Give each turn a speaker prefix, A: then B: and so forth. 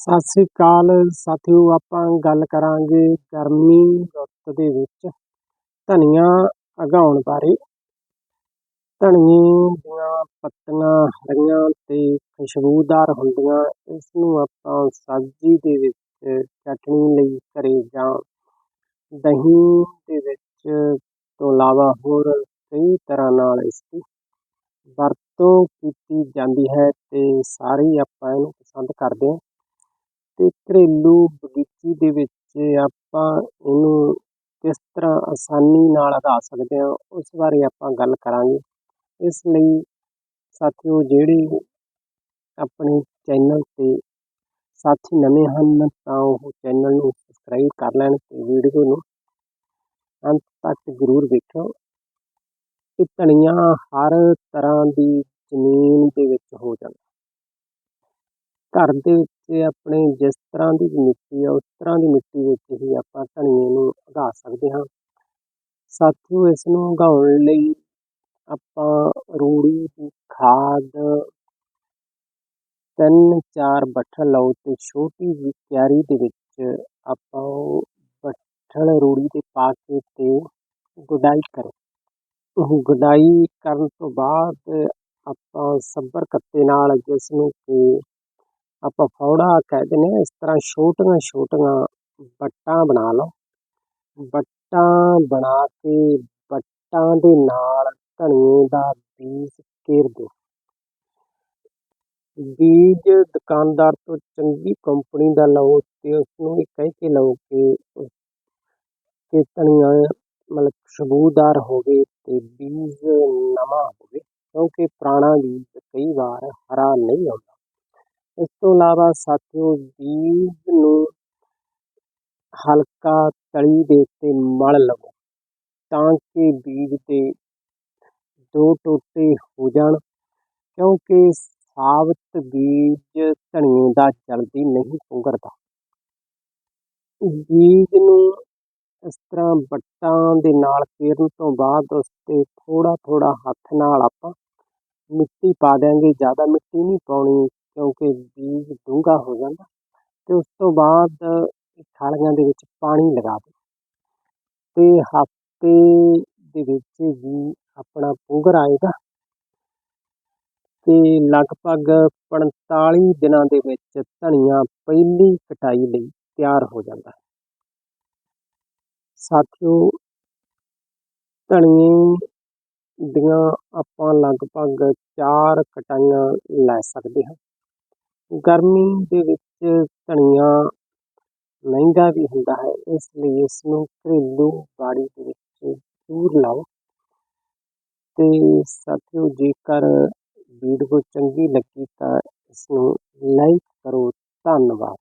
A: ਸਤਿ ਸ੍ਰੀ ਅਕਾਲ। ਸਾਥੀਓ, ਆਪਾਂ ਗੱਲ ਕਰਾਂਗੇ ਗਰਮੀ ਰੁੱਤ ਦੇ ਵਿੱਚ ਧਨੀਆ ਉਗਾਉਣ ਬਾਰੇ। ਧਨੀਏ ਦੀਆਂ ਪੱਤੀਆਂ ਹਰੀਆਂ ਤੇ ਖੁਸ਼ਬੂਦਾਰ ਹੁੰਦੀਆਂ, ਇਸ ਨੂੰ ਆਪਾਂ ਸਬਜ਼ੀ ਦੇ ਵਿੱਚ ਚਟਣੀ ਲਈ ਘਰੇ ਜਾਂ ਦਹੀਂ ਦੇ ਵਿੱਚ ਤੋਂ ਇਲਾਵਾ ਹੋਰ ਕਈ ਤਰ੍ਹਾਂ ਨਾਲ ਇਸ ਦੀ ਵਰਤੋਂ ਕੀਤੀ ਜਾਂਦੀ ਹੈ ਤੇ ਸਾਰੇ ਆਪਾਂ ਇਹਨੂੰ ਪਸੰਦ ਕਰਦੇ ਹਾਂ। ਤੇ ਘਰੇਲੂ ਬਗੀਚੀ ਦੇ ਵਿੱਚ ਆਪਾਂ ਇਹਨੂੰ ਕਿਸ ਤਰ੍ਹਾਂ ਆਸਾਨੀ ਨਾਲ ਉਗਾ ਸਕਦੇ ਹਾਂ, ਉਸ ਬਾਰੇ ਆਪਾਂ ਗੱਲ ਕਰਾਂਗੇ। ਇਸ ਲਈ ਸਾਥੀਓ, ਜਿਹੜੇ ਆਪਣੇ ਚੈਨਲ ਤੇ ਸਾਥੀ ਨਵੇਂ ਹਨ, ਤਾਂ ਉਹ ਚੈਨਲ ਨੂੰ ਸਬਸਕ੍ਰਾਈਬ ਕਰ ਲੈਣ ਅਤੇ ਵੀਡੀਓ ਨੂੰ ਅੰਤ ਤੱਕ ਜ਼ਰੂਰ ਵੇਖੋ ਇਹ ਧਨੀਆ ਹਰ ਤਰ੍ਹਾਂ ਦੀ ਜ਼ਮੀਨ ਦੇ ਵਿੱਚ ਹੋ ਜਾਂਦਾ ਘਰ ਦੇ ਵਿੱਚ ਆਪਣੇ ਜਿਸ ਤਰ੍ਹਾਂ ਦੀ ਮਿੱਟੀ ਆ, ਉਸ ਤਰ੍ਹਾਂ ਦੀ ਮਿੱਟੀ ਵਿੱਚ ਹੀ ਆਪਾਂ ਧਨੀਏ ਨੂੰ ਉਗਾ ਸਕਦੇ ਹਾਂ। ਸਾਥੀਓ, ਇਸ ਨੂੰ ਉਗਾਉਣ ਲਈ ਆਪਾਂ ਰੂੜੀ ਦੀ ਖਾਦ, ਤਿੰਨ ਚਾਰ ਬੱਠਲ ਲਓ ਅਤੇ ਛੋਟੀ ਜਿਹੀ ਕਿਆਰੀ ਦੇ ਵਿੱਚ ਆਪਾਂ ਉਹ ਬੱਠਲ ਰੂੜੀ ਦੇ ਪਾ ਕੇ ਅਤੇ ਗੁਡਾਈ ਕਰੋ। ਉਹ ਗੁਡਾਈ ਕਰਨ ਤੋਂ ਬਾਅਦ ਆਪਾਂ ਸੱਬਰ ਕੱਤੇ ਨਾਲ ਜਿਸ ਨੂੰ ਕਿ ਆਪਾਂ ਫੌੜਾ ਕਹਿ ਦਿੰਦੇ ਹਾਂ ਇਸ ਤਰ੍ਹਾਂ ਛੋਟੀਆਂ ਛੋਟੀਆਂ ਬੱਟਾਂ ਬਣਾ ਲਓ। ਬੱਟਾਂ ਬਣਾ ਕੇ ਬੱਟਾਂ ਦੇ ਨਾਲ ਧਨੀਏ ਦਾ ਬੀਜ ਘੇਰ ਦਿਓ। ਬੀਜ ਦੁਕਾਨਦਾਰ ਤੋਂ ਚੰਗੀ ਕੰਪਨੀ ਦਾ ਲਓ ਤੇ ਉਸ ਨੂੰ ਇਹ ਕਹਿ ਕੇ ਲਓ ਕਿ ਕਿ ਧਨੀਆ ਮਤਲਬ ਖੁਸ਼ਬੂਦਾਰ ਹੋਵੇ ਤੇ ਬੀਜ ਨਵਾਂ ਹੋਵੇ, ਕਿਉਂਕਿ ਪੁਰਾਣਾ ਬੀਜ ਕਈ ਵਾਰ ਹਰਾ ਨਹੀਂ ਆਉਂਦਾ। ਇਸ ਤੋਂ ਇਲਾਵਾ ਸਾਥੀਓ ਬੀਜ ਨੂੰ ਹਲਕਾ ਤਲੀ ਦੇ ਉੱਤੇ ਮਲ ਲਵੋ ਤਾਂ ਕਿ ਬੀਜ ਦੇ ਦੋ ਟੋਟੇ ਹੋ ਜਾਣ, ਕਿਉਂਕਿ ਸਾਬਤ ਬੀਜ ਧਨੀਏ ਦਾ ਜਲਦੀ ਨਹੀਂ ਪੁੰਗਰਦਾ। ਬੀਜ ਨੂੰ ਇਸ ਤਰ੍ਹਾਂ ਵੱਟਾਂ ਦੇ ਨਾਲ ਫੇਰਨ ਤੋਂ ਬਾਅਦ ਉਸ ਤੇ ਥੋੜਾ ਥੋੜਾ ਹੱਥ ਨਾਲ ਆਪਾਂ ਮਿੱਟੀ ਪਾ ਦਿਆਂਗੇ, ਜ਼ਿਆਦਾ ਮਿੱਟੀ ਨਹੀਂ ਪਾਉਣੀ। ਕਿਉਂਕਿ ਬੀਜ ਡੂੰਘਾ ਹੋ ਜਾਂਦਾ ਅਤੇ ਉਸ ਤੋਂ ਬਾਅਦ ਥਾਲੀਆਂ ਦੇ ਵਿੱਚ ਪਾਣੀ ਲਗਾ ਦਿਓ। ਅਤੇ ਹਫ਼ਤੇ ਦੇ ਵਿੱਚ ਵੀ ਆਪਣਾ ਪੁੰਗਰ ਆਏਗਾ। ਅਤੇ ਲਗਭਗ 45 ਦਿਨਾਂ ਦੇ ਵਿੱਚ ਧਨੀਆ ਪਹਿਲੀ ਕਟਾਈ ਲਈ ਤਿਆਰ ਹੋ ਜਾਂਦਾ ਹੈ। ਸਾਥੀਓ, ਧਨੀਏ ਦੀਆਂ ਆਪਾਂ ਲਗਭਗ ਚਾਰ ਕਟਾਈਆਂ ਲੈ ਸਕਦੇ ਹਾਂ। ਗਰਮੀ ਦੇ ਵਿੱਚ ਧਨੀਆ ਮਹਿੰਗਾ ਵੀ ਹੁੰਦਾ ਹੈ, ਇਸ ਲਈ ਇਸ ਨੂੰ ਘਰੇਲੂ ਬਾੜੀ ਦੇ ਵਿੱਚ ਜ਼ਰੂਰ ਲਾਓ। ਅਤੇ ਸਾਥੀਓ, ਜੇਕਰ ਵੀਡੀਓ ਚੰਗੀ ਲੱਗੀ ਤਾਂ ਇਸ ਨੂੰ ਲਾਈਕ ਕਰੋ, ਧੰਨਵਾਦ।